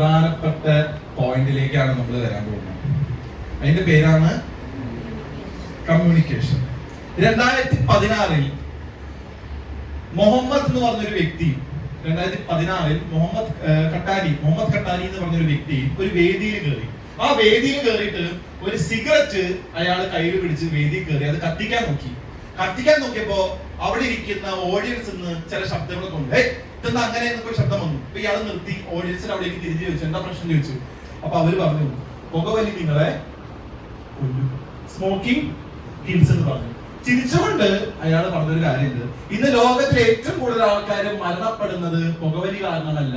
പ്രധാനപ്പെട്ട പോയിന്റിലേക്കാണ് നമ്മൾ വരാൻ പോകുന്നത്. അതിന്റെ പേരാണ് കമ്മ്യൂണിക്കേഷൻ രണ്ടായിരത്തി പതിനാറിൽ മുഹമ്മദ് എന്ന് പറഞ്ഞൊരു വ്യക്തി രണ്ടായിരത്തി പതിനാറിൽ മുഹമ്മദ് കട്ടാരി മുഹമ്മദ് കട്ടാരി എന്ന് പറഞ്ഞൊരു വ്യക്തി ഒരു വേദിയിൽ കയറി ആ വേദിയിൽ കയറിയിട്ട് ഒരു സിഗരറ്റ് അയാൾ കയ്യിൽ പിടിച്ച് വേദിയിൽ കയറി അത് കത്തിക്കാൻ നോക്കി. കത്തിക്കാൻ നോക്കിയപ്പോ അവിടെ ഇരിക്കുന്ന ഓഡിയൻസ് നിന്ന് ചില ശബ്ദങ്ങളൊക്കെ ഉണ്ട്. "ഏയ്, അങ്ങനെ എന്നൊക്കെ ശബ്ദം വന്നു. അപ്പൊ ഇയാൾ നിർത്തി ഓഡിയൻസിന് അവിടേക്ക് തിരിഞ്ഞു ചോദിച്ചു. എന്താ പ്രശ്നം ചോദിച്ചു. അപ്പൊ അവർ പറഞ്ഞു പുകവലി നിങ്ങളെ സ്മോക്കിംഗ് കിൽസ് എന്ന് പറഞ്ഞു. ചിരിച്ചുകൊണ്ട് അയാൾ പറഞ്ഞൊരു കാര്യമുണ്ട്. ഇന്ന് ലോകത്തിലെ ഏറ്റവും കൂടുതൽ ആൾക്കാർ മരണപ്പെടുന്നത് പുകവലി കാരണമല്ല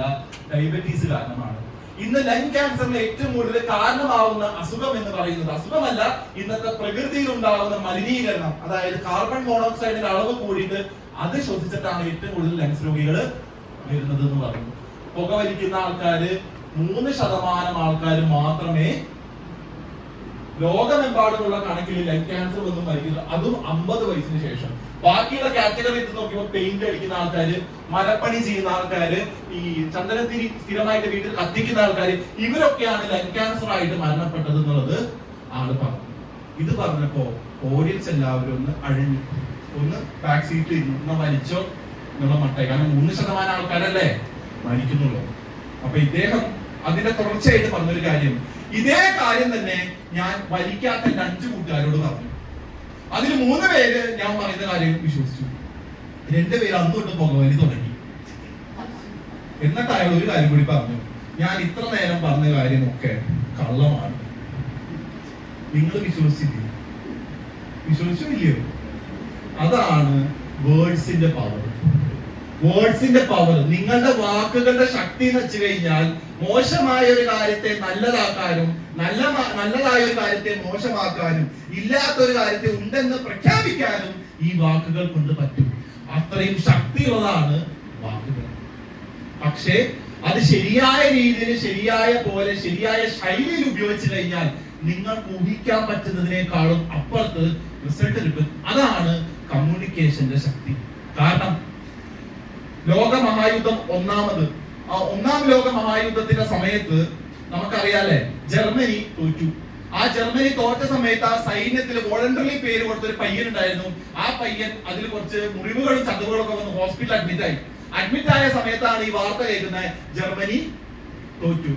ഡയബറ്റീസ് കാരണമാണ്. ഇന്ന് ലങ് ക്യാൻസറിന് ഏറ്റവും കൂടുതൽ കാരണമാവുന്ന അസുഖം എന്ന് പറയുന്നത് അസുഖമല്ല ഇന്നത്തെ പ്രകൃതിയിൽ ഉണ്ടാകുന്ന മലിനീകരണം. അതായത് കാർബൺ മോണോക്സൈഡിന്റെ അളവ് കൂടിയിട്ട് അത് ശ്വസിച്ചിട്ടാണ് ഏറ്റവും കൂടുതൽ ലങ്സ് രോഗികൾ വരുന്നത് എന്ന് പറയുന്നു പുകവലിക്കുന്ന ആൾക്കാര് മൂന്ന് ശതമാനം ആൾക്കാർ മാത്രമേ ലോകമെമ്പാടുമുള്ള കണക്കിൽ ലങ് ക്യാൻസർ വന്ന് മരിക്കുന്നത് അതും അമ്പത് വയസ്സിന് ശേഷം. ബാക്കിയുള്ള കാറ്റഗറി എടുത്ത് നോക്കിയപ്പോൾ പെയിന്റ് അടിക്കുന്ന ആൾക്കാര് മരപ്പണി ചെയ്യുന്ന ആൾക്കാര് ഈ ചന്ദനത്തിരി സ്ഥിരമായിട്ട് വീട്ടിൽ കത്തിക്കുന്ന ആൾക്കാര് ഇവരൊക്കെയാണ് ലങ് ക്യാൻസർ ആയിട്ട് മരണപ്പെട്ടത് എന്നുള്ളത് ആൾ പറഞ്ഞു ഇത് പറഞ്ഞപ്പോ ഓഡിയൻസ് എല്ലാവരും ഒന്ന് അഴിഞ്ഞു. ഒന്ന് ബാക്ക് സീറ്റിൽ ഇരുന്നു. മരിച്ചോ? എന്നുള്ള മട്ടേ കാരണം മൂന്ന് ശതമാനം ആൾക്കാരല്ലേ മരിക്കുന്നുള്ളൂ. അപ്പൊ ഇദ്ദേഹം അതിന്റെ തുടർച്ചയായിട്ട് പറഞ്ഞൊരു കാര്യം. ഇതേ കാര്യം തന്നെ ഞാൻ വലിക്കാത്ത എന്റെ അഞ്ചു കൂട്ടുകാരോട് പറഞ്ഞു. അതിൽ മൂന്ന് പേര് ഞാൻ പറയുന്ന കാര്യം വിശ്വസിച്ചു. രണ്ടു പേര് അന്ന് തൊട്ട് പുകവലി തുടങ്ങി. എന്നിട്ട് അയാൾ ഒരു കാര്യം കൂടി പറഞ്ഞു. ഞാൻ ഇത്ര നേരം പറഞ്ഞ കാര്യമൊക്കെ കള്ളമാണ്. നിങ്ങൾ വിശ്വസിച്ചില്ലേ? വിശ്വസിച്ചില്ലയോ അതാണ് വേർഡ്സിന്റെ പവർ വേർഡ്സിന്റെ പവർ നിങ്ങളുടെ വാക്കുകളുടെ ശക്തി എന്ന് വെച്ച് കഴിഞ്ഞാൽ മോശമായ ഒരു കാര്യത്തെ നല്ലതാക്കാനും നല്ല നല്ലതായ ഒരു കാര്യത്തെ മോശമാക്കാനും ഇല്ലാത്ത ഒരു കാര്യത്തെ ഉണ്ടെന്ന് പ്രഖ്യാപിക്കാനും ഈ വാക്കുകൾ കൊണ്ട് പറ്റും. അത്രയും ശക്തിയുള്ളതാണ് വാക്കുകൾ. പക്ഷേ അത് ശരിയായ രീതിയിൽ ശരിയായ പോലെ ശരിയായ ശൈലിയിൽ ഉപയോഗിച്ചു കഴിഞ്ഞാൽ നിങ്ങൾക്ക് ഊഹിക്കാൻ പറ്റുന്നതിനേക്കാളും അപ്പുറത്ത് റിസൾട്ട് കിട്ടും. അതാണ് കമ്മ്യൂണിക്കേഷന്റെ ശക്തി. കാരണം ലോക മഹായുദ്ധം ഒന്നാമത്. ആ ഒന്നാം ലോക മഹായുദ്ധത്തിന്റെ സമയത്ത് നമുക്കറിയാലേ ജർമ്മനി തോറ്റു. ആ ജർമ്മനി തോറ്റ സമയത്ത് ആ സൈന്യത്തിൽ വോളണ്ടറി പേര് കൊടുത്ത ഒരു പയ്യൻ ഉണ്ടായിരുന്നു. ആ പയ്യൻ അതിൽ കുറച്ച് മുറിവുകളും ചതവുകളും ഒക്കെ വന്ന് ഹോസ്പിറ്റലിൽ അഡ്മിറ്റ് ആയി. അഡ്മിറ്റ് ആയ സമയത്താണ് ഈ വാർത്ത കേൾക്കുന്നത് ജർമ്മനി തോറ്റു.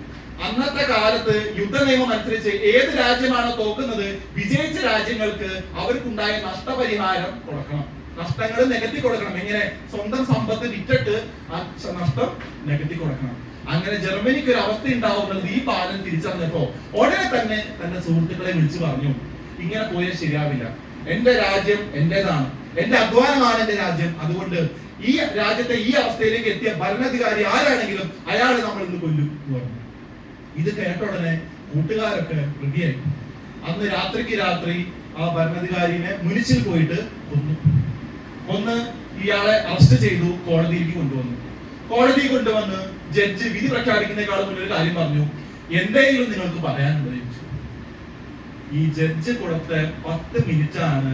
അന്നത്തെ കാലത്ത് യുദ്ധ നിയമം അനുസരിച്ച് ഏത് രാജ്യമാണോ തോക്കുന്നത് വിജയിച്ച രാജ്യങ്ങൾക്ക് അവർക്കുണ്ടായ നഷ്ടപരിഹാരം കൊടുക്കണം. നഷ്ടങ്ങൾ നികത്തി കൊടുക്കണം. എങ്ങനെ സ്വന്തം സമ്പത്ത് വിറ്റിട്ട് ആ നഷ്ടം നികത്തി കൊടുക്കണം. അങ്ങനെ ജർമ്മനിക്ക് ഒരു അവസ്ഥ ഉണ്ടാവുന്നത് ഈ ബാലൻ തിരിച്ചറിഞ്ഞപ്പോ ഉടനെ തന്നെ തന്റെ സുഹൃത്തുക്കളെ വിളിച്ചു പറഞ്ഞു ഇങ്ങനെ പോയാൽ ശരിയാവില്ല. എന്റെ രാജ്യം എന്റേതാണ്. എന്റെ അധ്വാനമാണ് എന്റെ രാജ്യം. അതുകൊണ്ട് ഈ രാജ്യത്തെ ഈ അവസ്ഥയിലേക്ക് എത്തിയ ഭരണാധികാരി ആരാണെങ്കിലും അയാളെ നമ്മൾ ഇന്ന് കൊല്ലും. എന്ന് പറഞ്ഞു. ഇത് കേട്ട ഉടനെ കൂട്ടുകാരൊക്കെ റെഡിയായി അന്ന് രാത്രിക്ക് രാത്രി ആ ഭരണാധികാരിനെ മുനിച്ചിൽ പോയിട്ട് കൊന്നു. കൊന്ന് ഇയാളെ അറസ്റ്റ് ചെയ്തു കോടതിയിലേക്ക് കൊണ്ടുവന്നു. കോടതി കൊണ്ടുവന്ന് ജഡ്ജ് വിധി പ്രഖ്യാപിക്കുന്നതിനേക്കാളും മുന്നേ ഒരു കാര്യം പറഞ്ഞു. എന്തെങ്കിലും നിങ്ങൾക്ക് പറയാനുണ്ടോ ചോദിച്ചു. ഈ ജഡ്ജ് കൊടുത്ത പത്ത് മിനിറ്റാണ്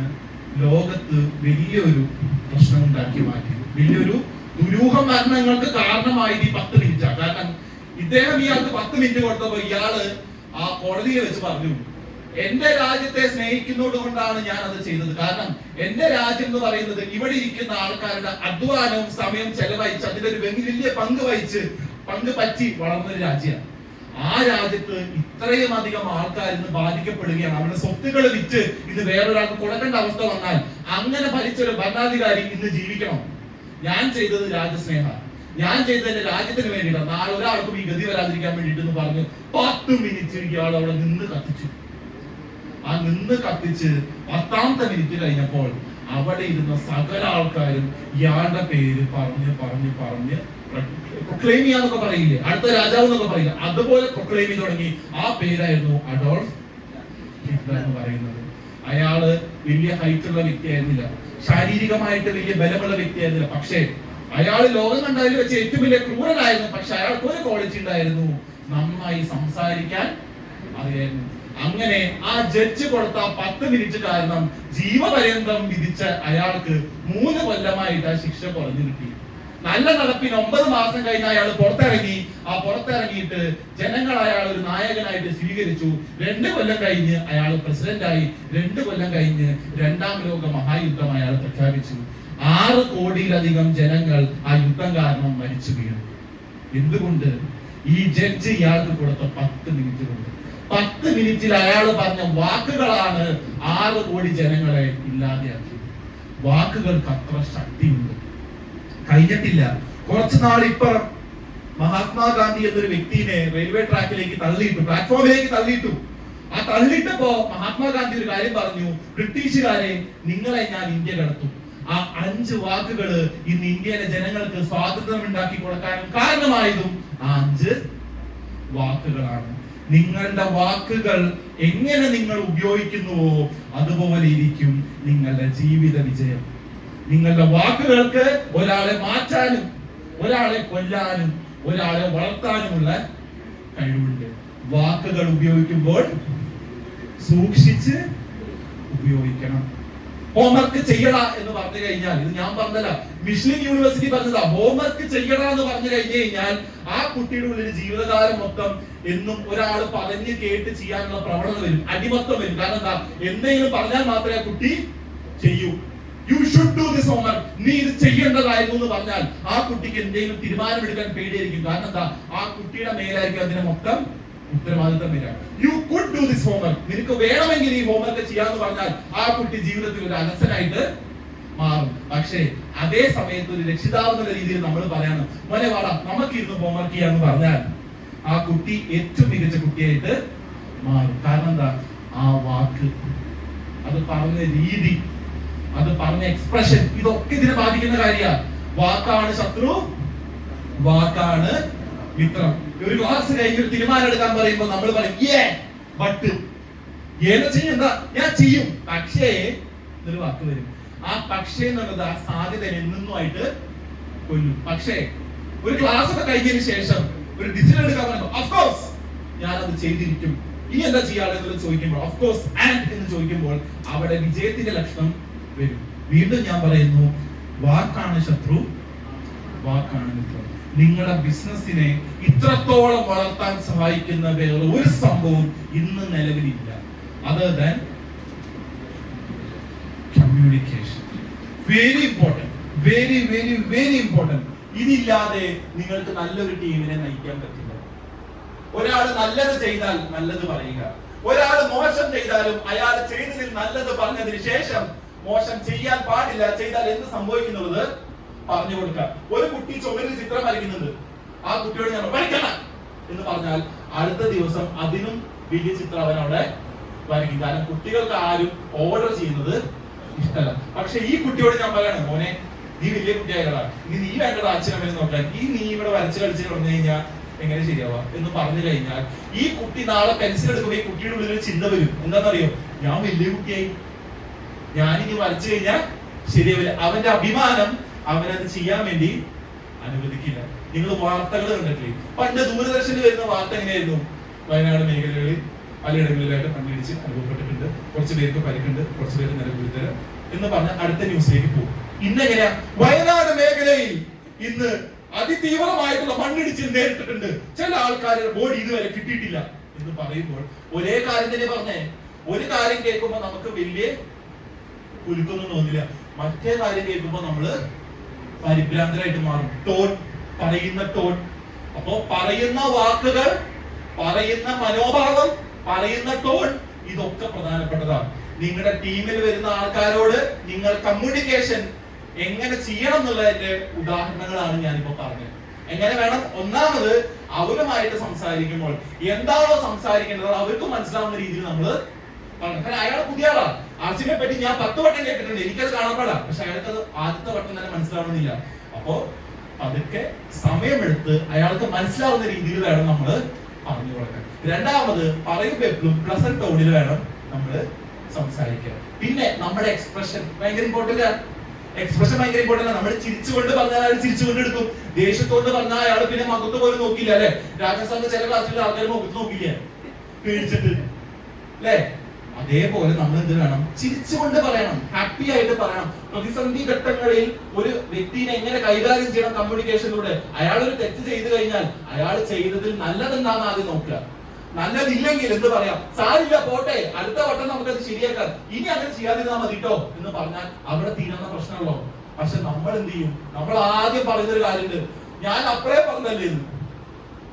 ലോകത്ത് വലിയൊരു പ്രശ്നം ഉണ്ടാക്കി മാറ്റിയത്. വലിയൊരു ദുരൂഹ മരണങ്ങൾക്ക് കാരണമായത് ഈ പത്ത് മിനിറ്റാണ് കാരണം ഇദ്ദേഹം ഇയാൾക്ക് പത്ത് മിനിറ്റ് കൊടുത്തപ്പോ ഇയാൾ ആ കോടതിയെ വെച്ച് പറഞ്ഞു. എന്റെ രാജ്യത്തെ സ്നേഹിക്കുന്നത് കൊണ്ടാണ് ഞാൻ അത് ചെയ്തത്. കാരണം എന്റെ രാജ്യം എന്ന് പറയുന്നത് ഇവിടെ ഇരിക്കുന്ന ആൾക്കാരുടെ അധ്വാനവും സമയം ചെലവഴിച്ച് അതിന്റെ ഒരു വലിയ പങ്ക് വഹിച്ച് പങ്ക് പറ്റി വളർന്ന ഒരു രാജ്യമാണ്. ആ രാജ്യത്ത് ഇത്രയും അധികം ആൾക്കാർ ഇന്ന് ബാധിക്കപ്പെടുകയാണ്. അവരുടെ സ്വത്തുക്കൾ വിറ്റ് ഇത് വേറൊരാൾക്ക് കൊടുക്കേണ്ട അവസ്ഥ വന്നാൽ അങ്ങനെ ഭരിച്ചൊരു ഭരണാധികാരി ഇന്ന് ജീവിക്കണം. ഞാൻ ചെയ്തത് രാജ്യസ്നേഹ ഞാൻ ചെയ്തത് എന്റെ രാജ്യത്തിന് വേണ്ടിയിട്ടാണ്. നാളെ ഒരാൾക്കും ഈ ഗതി വരാതിരിക്കാൻ വേണ്ടിയിട്ട് എന്ന് പറഞ്ഞു പത്ത് മിനിറ്റ് ഇയാൾ അവിടെ നിന്ന് കത്തിച്ചു. ആ നിന്ന് കത്തിച്ച് പത്താമത്തെ മിനിറ്റ് കഴിഞ്ഞപ്പോൾ അവിടെ ഇരുന്ന സകല ആൾക്കാരും ഇയാളുടെ പേര് പറഞ്ഞ് പറഞ്ഞ് പറഞ്ഞ് പ്രൊക്ലെയിം ചെയ്യാന്നൊക്കെ പറയില്ലേ? അടുത്ത രാജാവ് എന്നൊക്കെ പറയില്ല? അതുപോലെ പ്രൊക്ലെയിം ചെയ്ത് തുടങ്ങി. ആ പേരായിരുന്നു അഡോൾഫ് ഹിറ്റ്ലർ എന്ന് പറയുന്നത്. അയാൾ വലിയ ഹൈറ്റ് ഉള്ള വ്യക്തിയായിരുന്നില്ല ശാരീരികമായിട്ട് വലിയ ബലമുള്ള വ്യക്തിയായിരുന്നില്ല പക്ഷേ അയാൾ ലോകം കണ്ടതിൽ വെച്ച് ഏറ്റവും വലിയ ക്രൂരനായിരുന്നു. പക്ഷെ അയാൾക്ക് ഒരു ക്വാളിറ്റി ഉണ്ടായിരുന്നു. നന്നായി സംസാരിക്കാൻ അറിയായിരുന്നു. അങ്ങനെ ആ ജഡ്ജ് കൊടുത്ത പത്ത് മിനിറ്റ് കാരണം ജീവപര്യന്തം വിധിച്ച അയാൾക്ക് മൂന്ന് കൊല്ലമായിട്ട് ആ ശിക്ഷ കുറഞ്ഞു കിട്ടി. നല്ല നടപ്പിന് ഒമ്പത് മാസം കഴിഞ്ഞ് അയാൾ പുറത്തിറങ്ങി. ആ പുറത്തിറങ്ങിയിട്ട് ജനങ്ങൾ അയാൾ ഒരു നായകനായിട്ട് സ്വീകരിച്ചു. രണ്ട് കൊല്ലം കഴിഞ്ഞ് അയാൾ പ്രസിഡന്റായി രണ്ട് കൊല്ലം കഴിഞ്ഞ് രണ്ടാം ലോക മഹായുദ്ധം അയാൾ പ്രഖ്യാപിച്ചു. ആറ് കോടിയിലധികം ജനങ്ങൾ ആ യുദ്ധം കാരണം മരിച്ചു വീണു. എന്തുകൊണ്ട്? ഈ ജഡ്ജ് ഇയാൾക്ക് കൊടുത്ത പത്ത് മിനിറ്റ് കൊണ്ട്. പത്ത് മിനിറ്റിൽ അയാൾ പറഞ്ഞ വാക്കുകളാണ് ആറ് കോടി ജനങ്ങളെ ഇല്ലാതെയാക്കിയത്. വാക്കുകൾക്ക് അത്ര ശക്തിയുണ്ട്. കഴിഞ്ഞിട്ടില്ല. കുറച്ചു നാളിപ്പുറം മഹാത്മാഗാന്ധി എന്നൊരു വ്യക്തിനെ റെയിൽവേ ട്രാക്കിലേക്ക് തള്ളിയിട്ടു പ്ലാറ്റ്ഫോമിലേക്ക് തള്ളിയിട്ടു. ആ തള്ളിട്ടപ്പോ മഹാത്മാഗാന്ധി ഒരു കാര്യം പറഞ്ഞു ബ്രിട്ടീഷുകാരെ നിങ്ങളെ ഞാൻ ഇന്ത്യ കടത്തും. ആ അഞ്ച് വാക്കുകൾ ഇന്ന് ഇന്ത്യയിലെ ജനങ്ങൾക്ക് സ്വാതന്ത്ര്യം ഉണ്ടാക്കി കൊടുക്കാനും കാരണമായതും ആ അഞ്ച് വാക്കുകളാണ്. നിങ്ങളുടെ വാക്കുകൾ എങ്ങനെ നിങ്ങൾ ഉപയോഗിക്കുന്നുവോ അതുപോലെ ഇരിക്കും നിങ്ങളുടെ ജീവിത വിജയം. നിങ്ങളുടെ വാക്കുകൾക്ക് ഒരാളെ മാറ്റാനും ഒരാളെ കൊല്ലാനും ഒരാളെ വളർത്താനുമുള്ള കഴിവുണ്ട്. വാക്കുകൾ ഉപയോഗിക്കുമ്പോൾ സൂക്ഷിച്ച് ഉപയോഗിക്കണം. ഹോംവർക്ക് ചെയ്യട എന്ന് പറഞ്ഞു കഴിഞ്ഞാൽ ഇത് ഞാൻ പറഞ്ഞല്ല മിഷ്ലിൻ യൂണിവേഴ്സിറ്റി പറഞ്ഞതാ ഹോംവർക്ക് ചെയ്യട എന്ന് പറഞ്ഞു കഴിഞ്ഞു കഴിഞ്ഞാൽ ആ കുട്ടിയുടെ ഉള്ളിൽ ജീവിതകാലം മൊത്തം എന്നും ഒരാൾ പറഞ്ഞ് കേട്ട് ചെയ്യാനുള്ള പ്രവണത വരും അടിമത്തം വരും. കാരണം എന്താ? എന്തെങ്കിലും പറഞ്ഞാൽ മാത്രമേ കുട്ടി ചെയ്യൂ. You should do this homework നീ ഇത് ചെയ്യേണ്ടതായിരുന്നു എന്ന് പറഞ്ഞാൽ ആ കുട്ടിക്ക് എന്തെങ്കിലും തീരുമാനമെടുക്കാൻ പേടിയായിരിക്കും. കാരണം എന്താ? ആ കുട്ടിയുടെ മേലായിരിക്കും അതിനെ മൊത്തം ഉത്തരവാദിത്തം വരിക. You could do this homework നിനക്ക് വേണമെങ്കിൽ ഈ ഹോംവർക്ക് ചെയ്യാന്ന് പറഞ്ഞാൽ ആ കുട്ടി ജീവിതത്തിൽ ഒരു അലസനായിട്ട് മാറും. പക്ഷേ അതേ സമയത്ത് ഒരു രക്ഷിതാവ് എന്നുള്ള രീതിയിൽ നമ്മൾ പറയണം. മോനെ വാടാ നമുക്ക് ഇരുന്ന് ഹോംവർക്ക് ചെയ്യാന്ന് പറഞ്ഞാൽ ആ കുട്ടി ഏറ്റവും മികച്ച കുട്ടിയായിട്ട് മാറും. കാരണം എന്താ? ആ വാക്ക് അത് പറഞ്ഞ രീതി അത് പറഞ്ഞ എക്സ്പ്രഷൻ ഇതൊക്കെ ഇതിനെ ബാധിക്കുന്ന കാര്യമാണ് വാക്കാണ് ശത്രു വാക്കാണ് മിത്രം. ഒരു ക്ലാസ് കഴിഞ്ഞ് ഒരു തീരുമാനം എടുക്കാൻ പറയുമ്പോൾ നമ്മൾ പറയും ഏ ഞാൻ ചെയ്യും. പക്ഷേ എന്നൊരു വാക്ക് വരും. ആ പക്ഷേ എന്നുള്ളത് ആ സാധ്യത എന്നുമായിട്ട് കൊല്ലും. പക്ഷേ ഒരു ക്ലാസ് ഒക്കെ കഴിഞ്ഞതിന് ശേഷം ഒരു ഡിസിഷൻ പറയുമ്പോൾ അഫ്കോഴ്സ് ഞാൻ അത് ചെയ്തിരിക്കും. ഇനി എന്താ ചെയ്യാനുള്ളത് ചോദിക്കുമ്പോൾ അഫ്കോഴ്സ് ആൻഡ് എന്ന് ചോദിക്കുമ്പോൾ അവിടെ വിജയത്തിന്റെ ലക്ഷണം വരും. വീണ്ടും ഞാൻ പറയുന്നു വാക്കാണ് ശത്രു വാക്കാണ് മിത്രം. നിങ്ങളുടെ ബിസിനസ്സിനെ ഇത്രത്തോളം വളർത്താൻ സഹായിക്കുന്ന വേറെ ഒരു സംഭവം ഇന്ന് നിലവിലില്ല. അത് communication very important very very very important ഇതില്ലാതെ നിങ്ങൾക്ക് നല്ലൊരു ടീമിനെ നയിക്കാൻ പറ്റില്ല. ഒരാൾ നല്ലത് ചെയ്താൽ നല്ലത് പറയുക. ഒരാൾ മോശം ചെയ്താലും അയാൾ ചെയ്തതിൽ നല്ലത് പറഞ്ഞതിന് ശേഷം മോശം ചെയ്യാൻ പാടില്ല ചെയ്താൽ എന്ത് സംഭവിക്കുന്നുള്ളത് പറഞ്ഞു കൊടുക്കുക ഒരു കുട്ടി ചുമരിൽ ചിത്രം വരയ്ക്കുന്നുണ്ട് ആ കുട്ടിയോട് ഞാൻ വരയ്ക്കണം എന്ന് പറഞ്ഞാൽ അടുത്ത ദിവസം അതിനും വലിയ ചിത്രം അവനവിടെ വരയ്ക്കും. കാരണം കുട്ടികൾക്ക് ആരും ഓർഡർ ചെയ്യുന്നത് ഇഷ്ടമല്ല. പക്ഷെ ഈ കുട്ടിയോട് ഞാൻ പറയണം മോനെ നീ വലിയ കുട്ടിയായടാ ഇനി നീ വേണ്ടടാ അച്ഛനമ്മനെ നോക്കാൻ. ഈ നീ ഇവിടെ വരച്ച് കളിച്ച് കളഞ്ഞു കഴിഞ്ഞാൽ എങ്ങനെ ശരിയാവാ എന്ന് പറഞ്ഞു കഴിഞ്ഞാൽ ഈ കുട്ടി നാളെ പെൻസിൽ എടുക്കുമ്പോൾ ഈ കുട്ടിയുടെ ഉള്ളിൽ ഒരു ചിന്ത വരും. എന്താണെന്നറിയോ ഞാൻ വലിയ കുട്ടിയായി. ഞാനിനി വരച്ചു കഴിഞ്ഞാൽ ശരിയാവില്ല. അവന്റെ അഭിമാനം അവനത് ചെയ്യാൻ വേണ്ടി അനുവദിക്കില്ല. നിങ്ങൾ വാർത്തകൾ കണ്ടിട്ടില്ലേ? പണ്ട് ദൂരദർശനിൽ വരുന്ന വാർത്ത എങ്ങനെയായിരുന്നു? വയനാട് മേഖലകളിൽ പലയിടങ്ങളിലായിട്ട് മണ്ണിടിച്ച് അനുഭവപ്പെട്ടിട്ടുണ്ട്. കുറച്ച് പേർക്ക് പരിക്കുണ്ട് കുറച്ച് പേർക്ക് നിലവിലുത്തരം എന്ന് പറഞ്ഞ അടുത്ത ന്യൂസിലേക്ക് പോകും. ഇന്നെങ്ങനെയാ വയനാട് മേഖലയിൽ ഇന്ന് അതിതീവ്രമായിട്ടുള്ള മണ്ണിടിച്ചിൽ നേരിട്ടിട്ടുണ്ട്. ചില ആൾക്കാരുടെ ബോഡി ഇതുവരെ കിട്ടിയിട്ടില്ല എന്ന് പറയുമ്പോൾ ഒരേ കാര്യം തന്നെ പറഞ്ഞേ. ഒരു കാര്യം കേൾക്കുമ്പോൾ നമുക്ക് വലിയ കുലുക്കൊന്നും തോന്നില്ല. മറ്റേ കാര്യം കേൾക്കുമ്പോൾ നമ്മൾ പരിഭ്രാന്തരായിട്ട് മാറും. ടോൺ പറയുന്ന ടോൺ. അപ്പോ പറയുന്ന വാക്കുകൾ പറയുന്ന മനോഭാവം പറയുന്ന ടോൺ ഇതൊക്കെ പ്രധാനപ്പെട്ടതാണ്. നിങ്ങളുടെ ടീമിൽ വരുന്ന ആൾക്കാരോട് നിങ്ങൾ കമ്മ്യൂണിക്കേഷൻ എങ്ങനെ ചെയ്യണം എന്നുള്ളതിന്റെ ഉദാഹരണങ്ങളാണ് ഞാനിപ്പോ പറഞ്ഞത്. എങ്ങനെ വേണം? ഒന്നാമത് അവരുമായിട്ട് സംസാരിക്കുമ്പോൾ എന്താണോ സംസാരിക്കേണ്ടത് അവർക്ക് മനസ്സിലാവുന്ന രീതിയിൽ നമ്മൾ പറയണം. അയാൾ പുതിയ ആളാണ് പറ്റി ഞാൻ പത്ത് വട്ടം കേട്ടിട്ടുണ്ട്. എനിക്കത് കാണാൻ പാടാ പക്ഷെ അയാൾക്ക് അത് ആദ്യത്തെ വട്ടം തന്നെ മനസ്സിലാവണമെന്നില്ല. അപ്പോ പതുക്കെ സമയമെടുത്ത് അയാൾക്ക് മനസ്സിലാവുന്ന രീതിയിൽ വേണം നമ്മൾ പറഞ്ഞു കൊടുക്കാൻ. രണ്ടാമത് പറയുമ്പോൾ എപ്പോഴും പ്ലസന്റ് ടോണിൽ വേണം നമ്മൾ സംസാരിക്കാൻ പിന്നെ നമ്മുടെ എക്സ്പ്രഷൻ ഭയങ്കര ഇമ്പോർട്ടന്റ് എക്സ്പ്രഷൻ ഭയങ്കര ഇമ്പോർട്ടന്റ് നമ്മൾ ചിരിച്ചുകൊണ്ട് പറഞ്ഞാൽ അയാൾ ചിരിച്ചുകൊണ്ട് എടുക്കും. ദേഷ്യത്തോണ്ട് പറഞ്ഞാൽ അയാൾ പിന്നെ മുഖത്ത് പോലും നോക്കില്ല അല്ലെ? രാജസ്ഥാനിലെ ചില ക്ലാസ്സിൽ ആൾക്കാർ മുഖത്ത് നോക്കില്ല. പേടിച്ചിട്ട്. അല്ലേ? അതേപോലെ നമ്മൾ എന്ത് വേണം? ചിരിച്ചുകൊണ്ട് പറയണം. ഹാപ്പി ആയിട്ട് പറയണം. പ്രതിസന്ധി ഘട്ടങ്ങളിൽ ഒരു വ്യക്തിനെ എങ്ങനെ കൈകാര്യം ചെയ്യണം കമ്മ്യൂണിക്കേഷനിലൂടെ അയാൾ ഒരു തെറ്റ് ചെയ്തു കഴിഞ്ഞാൽ അയാൾ ചെയ്തതിൽ നല്ലതെന്താണെന്ന് ആദ്യം നോക്കുക. നല്ലതില്ലെങ്കിൽ എന്ത് പറയാം? സാരില്ല പോട്ടെ. അടുത്ത വട്ടം നമുക്ക് അത് ശരിയാക്കാം. ഇനി അങ്ങനെ ചെയ്യാതിരുന്നാൽ മതി കേട്ടോ എന്ന് പറഞ്ഞാൽ അവിടെ തീരുന്ന പ്രശ്നമുള്ളൂ പക്ഷെ നമ്മൾ എന്ത് ചെയ്യും? നമ്മൾ ആദ്യം പറയുന്നൊരു കാര്യമുണ്ട്. ഞാൻ അപ്പഴേ പറഞ്ഞല്ലേ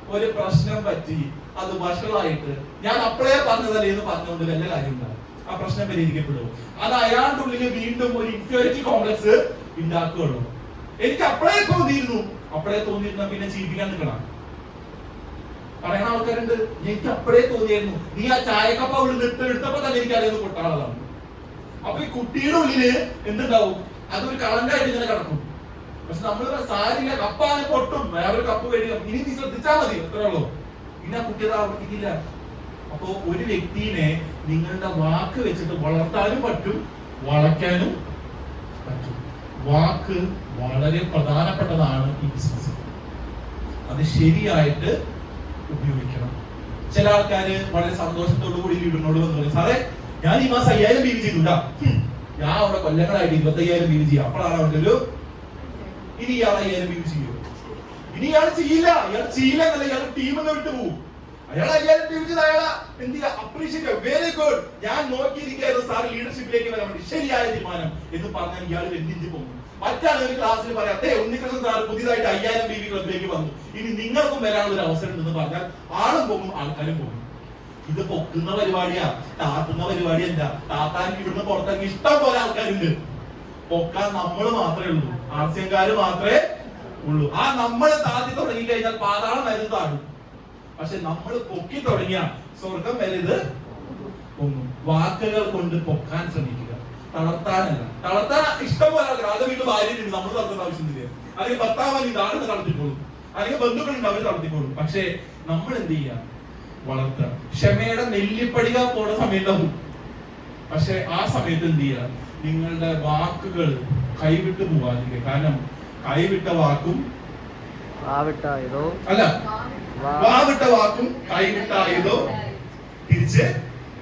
ഒരു പ്രശ്നം പറ്റി. അത് വഷളായിട്ട്. ഞാൻ അപ്പഴേ പറഞ്ഞതല്ലേ എന്ന് പറഞ്ഞുകൊണ്ട് വല്ല കാര്യമുണ്ടാവും. ആ പ്രശ്നം പരിഹരിക്കപ്പെടും. അത് അയാളുടെ ഉള്ളിൽ വീണ്ടും ഒരു ഇൻഫ്യൂരിറ്റി കോംപ്ലക്സ് ഉണ്ടാക്കുകയുള്ളൂ. എനിക്ക് അപ്പഴേ തോന്നിയിരുന്നു. അപ്പഴേ തോന്നിയിരുന്ന പിന്നെ ജീവിക്കാൻ നിൽക്കണം. പറയുന്ന ആൾക്കാരുണ്ട്. എനിക്ക് അപ്പഴേ തോന്നിയായിരുന്നു. നീ ആ ചായക്കപ്പ ഉള്ളിൽ ഇട്ട് എടുത്തപ്പോ തന്നെ എനിക്ക് അറിയുന്നത് പൊട്ടാളതാണ് അപ്പൊ ഈ കുട്ടിയുടെ ഉള്ളിൽ എന്തുണ്ടാവും? അതൊരു കളങ്കായിട്ട് ഇങ്ങനെ കിടക്കും. പക്ഷെ നമ്മൾ സാരില്ല കപ്പാണ് പൊട്ടും. വേറൊരു കപ്പ് കഴിയും ഇനി നീ ശ്രദ്ധിച്ചാൽ മതി. അത്രേ ഉള്ളൂ. ഇനി ആ കുട്ടി അത് ആവർത്തിക്കില്ല. അപ്പോ ഒരു വ്യക്തിനെ നിങ്ങളുടെ വാക്ക് വെച്ചിട്ട് വളർത്താനും പറ്റും വളയ്ക്കാനും പറ്റും. വാക്ക് വളരെ പ്രധാനപ്പെട്ടതാണ് ഈ ബിസിനസ് അത് ശരിയായിട്ട് ഉപയോഗിക്കണം. ചില ആൾക്കാര് വളരെ സന്തോഷത്തോടു കൂടി വീടിനോട് വന്ന് പറയും സാറേ ഞാൻ ഈ മാസം അയ്യായിരം ബി വി ചെയ്തുണ്ടാ ഞാൻ അവിടെ കൊല്ലങ്ങളായിട്ട് ഇരുപത്തി അയ്യായിരം ബി വി ചെയ്യും. അപ്പോഴാണ് അവന്റെ ഒരു ഇനി ഇയാൾ അയ്യായിരം ബി വി ചെയ്യും. ഇനി ഇയാൾ ചെയ്യില്ല. ഇയാൾ ചെയ്യില്ല എന്നല്ല ഇയാൾ ടീമിൽ വിട്ടു പോകും അയാൾ അയ്യായിരം ബി വി ചെയ്ത് അയാളെ. എന്ത് അപ്രീഷിയേറ്റ് വെരി ഗുഡ് ഞാൻ നോക്കിയിരിക്കുകയായിരുന്നു സാർ ലീഡർഷിപ്പിലേക്ക് വരാൻ ശരിയായ തീരുമാനം എന്ന് പറഞ്ഞാൽ ഇയാൾ വെല്ലിഞ്ച് പോകും. മറ്റാണ് ഒരു ക്ലാസ്സിൽ പറയാം ഉണ്ണികൃഷ്ണൻ സാർ പുതിയതായിട്ട് അയ്യായിരം ബി വി ക്ലബിലേക്ക് വന്നു. ഇനി നിങ്ങൾക്കും വരാനുള്ള ഒരു അവസരം ഉണ്ടെന്ന് പറഞ്ഞാൽ ആളും പോകും ആൾക്കാരും പോകും. ഇത് പൊക്കുന്ന പരിപാടിയാ താത്തുന്ന പരിപാടിയല്ല. താത്താൻ ഇവിടുന്ന് പുറത്തേക്ക് ഇഷ്ടം പോലെ ആൾക്കാരുണ്ട്. പൊക്കാൻ നമ്മൾ മാത്രമേ ഉള്ളൂ ആസ്യക്കാര് മാത്രമേ ഉള്ളൂ. ആ നമ്മൾ താത്തി തുടങ്ങി കഴിഞ്ഞാൽ പാതാളം വരും താഴും പക്ഷെ നമ്മൾ പൊക്കി തുടങ്ങിയ സ്വർഗം വലുത് ഒന്നും വാക്കുകൾ കൊണ്ട് പൊക്കാൻ ശ്രമിക്കുക തളർത്താനല്ല തളർത്താൻ ഇഷ്ടം പോലെ ആൾക്കാർ അത് വീണ്ടും ഭാര്യയുണ്ട് നമ്മൾ തളർത്തേണ്ട ആവശ്യമില്ല. അല്ലെങ്കിൽ ഭർത്താവ് ആണെന്ന് തളർത്തിക്കോളും. അല്ലെങ്കിൽ ബന്ധുക്കളുണ്ട് അവർ തളർത്തിക്കോളും. പക്ഷെ നമ്മൾ എന്ത് ചെയ്യുക വളർത്തുക. ക്ഷമയുടെ നെല്ലിപ്പടിക പോണ സമയത്താവും. പക്ഷെ ആ സമയത്ത് എന്ത് ചെയ്യുക നിങ്ങളുടെ വാക്കുകൾ കൈവിട്ട് പോവാതിരിക്കുക കാരണം കൈവിട്ട വാക്കും അല്ല വാവിട്ട വാക്കും കൈവിട്ട ആയുധോ തിരിച്ച്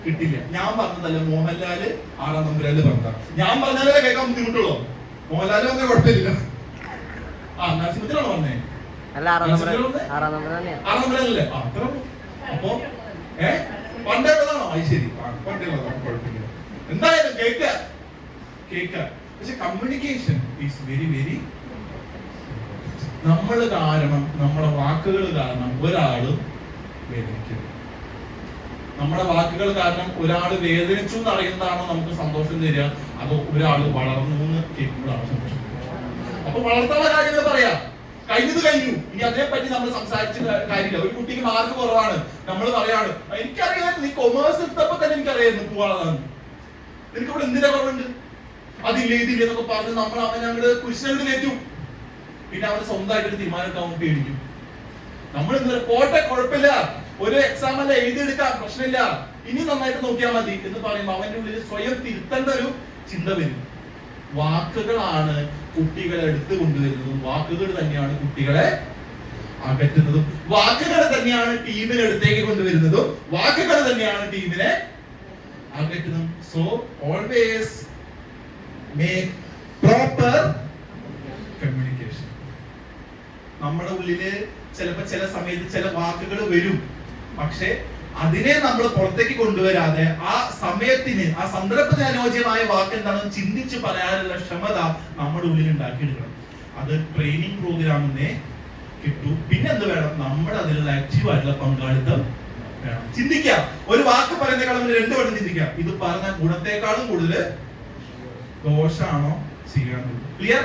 കിട്ടില്ല. ഞാൻ പറഞ്ഞതല്ല മോഹൻലാൽ ആറാം നമ്പുരാൽ പറഞ്ഞ ഞാൻ പറഞ്ഞാലേ കേൾക്കാൻ ബുദ്ധിമുട്ടുള്ളൂ. മോഹൻലാൽ പറഞ്ഞ കുഴപ്പമില്ല. ആ നരസിംഹത്തിനാണോ പറഞ്ഞേ ആറാം ആ അത്ര. അപ്പൊ ഏ? പണ്ടുള്ളതാണോ അത് ശരി. പണ്ടുള്ളതാണ് കുഴപ്പമില്ല. എന്തായാലും കേക്ക കേക്ക പക്ഷെ കമ്മ്യൂണിക്കേഷൻ ഈസ് വെരി വെരി നമ്മൾ കാരണം നമ്മുടെ വാക്കുകൾ കാരണം ഒരാളും വേദനിക്കും നമ്മുടെ വാക്കുകൾ കാരണം ഒരാൾ വേദനിച്ചു എന്ന് അറിയുന്നതാണ് നമുക്ക് സന്തോഷം തരിക? അതോ ഒരാൾ വളർന്നു എന്ന് കേൾക്കുമ്പോഴാണ് സന്തോഷം? അപ്പൊ വളർത്താനുള്ള കാര്യങ്ങൾ പറയാം. കഴിഞ്ഞത് കഴിഞ്ഞു. ഇനി അതിനെപ്പറ്റി നമ്മൾ സംസാരിച്ച കാര്യമില്ല. ഒരു കുട്ടിക്ക് മാർക്ക് കുറവാണ്. നമ്മൾ പറയാണ് എനിക്കറിയാം നീ കൊമേഴ്സ് എടുത്തപ്പോ തന്നെ എനിക്കറിയായിരുന്നു പോവാളതാണ് നിനക്ക് ഇവിടെ എന്തിനാ കുറവുണ്ട്? അതില്ല ഇതില്ല എന്നൊക്കെ പറഞ്ഞ് നമ്മൾ അവൻ അങ്ങോട്ട് കുരിശനോട് കയറ്റും. പിന്നെ അവൻ സ്വന്തമായിട്ട് ഒരു തീരുമാനം എടുക്കാൻ ചെയ്യും നമ്മൾ ഇന്നലെ പോട്ടെ കുഴപ്പമില്ല. ഒരു എക്സാം അല്ല? എഴുതിയെടുക്കാം പ്രശ്നമില്ല. ഇനി നന്നായിട്ട് നോക്കിയാൽ മതി എന്ന് പറയുമ്പോൾ അവന്റെ ഉള്ളിൽ സ്വയം തിരുത്തേണ്ട ഒരു ചിന്ത വരും. വാക്കുകളാണ് കുട്ടികളെ എടുത്തു കൊണ്ടുവരുന്നതും വാക്കുകൾ തന്നെയാണ് കുട്ടികളെ അകറ്റുന്നതും. വാക്കുകൾ തന്നെയാണ് ടീമിനെ അടുത്തേക്ക് കൊണ്ടുവരുന്നതും. വാക്കുകൾ തന്നെയാണ് ടീമിനെ അകറ്റുന്നതും. So always make proper communication നമ്മുടെ ഉള്ളിൽ ചിലപ്പോ ചില സമയത്ത് ചില വാക്കുകൾ വരും. പക്ഷെ അതിനെ നമ്മൾ പുറത്തേക്ക് കൊണ്ടുവരാതെ ആ സമയത്തിന് ആ സന്ദർഭത്തിന് അനുയോജ്യമായ വാക്ക് എന്താണെന്ന് ചിന്തിച്ച് പറയാനുള്ള ക്ഷമത നമ്മുടെ ഉള്ളിൽ ഉണ്ടാക്കിയെടുക്കണം. അത് ട്രെയിനിങ് പ്രോഗ്രാമിനെ കിട്ടൂ. പിന്നെ എന്ത് വേണം? നമ്മൾ അതിലുള്ള ആക്റ്റീവായിട്ടുള്ള പങ്കാളിത്തം വേണം. ചിന്തിക്കാം. ഒരു വാക്ക് പറയുന്നേക്കാളും രണ്ടു വട്ടം ചിന്തിക്കാം. ഇത് പറഞ്ഞ ഗുണത്തെക്കാളും കൂടുതൽ ദോഷമാണോ ചെയ്യണം ക്ലിയർ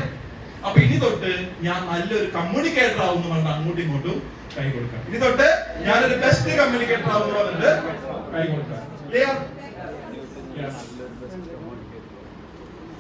അപ്പൊ ഇനി തൊട്ട് ഞാൻ നല്ലൊരു കമ്മ്യൂണിക്കേറ്റർ ആവുന്നു പറഞ്ഞിട്ട് അങ്ങോട്ടും ഇങ്ങോട്ടും കൈ കൊടുക്കാം. ഇനി തൊട്ട് ഞാനൊരു ബെസ്റ്റ് കമ്മ്യൂണിക്കേറ്റർ ആവുന്നുണ്ട് കൈ കൊടുക്കാം ക്ലിയർ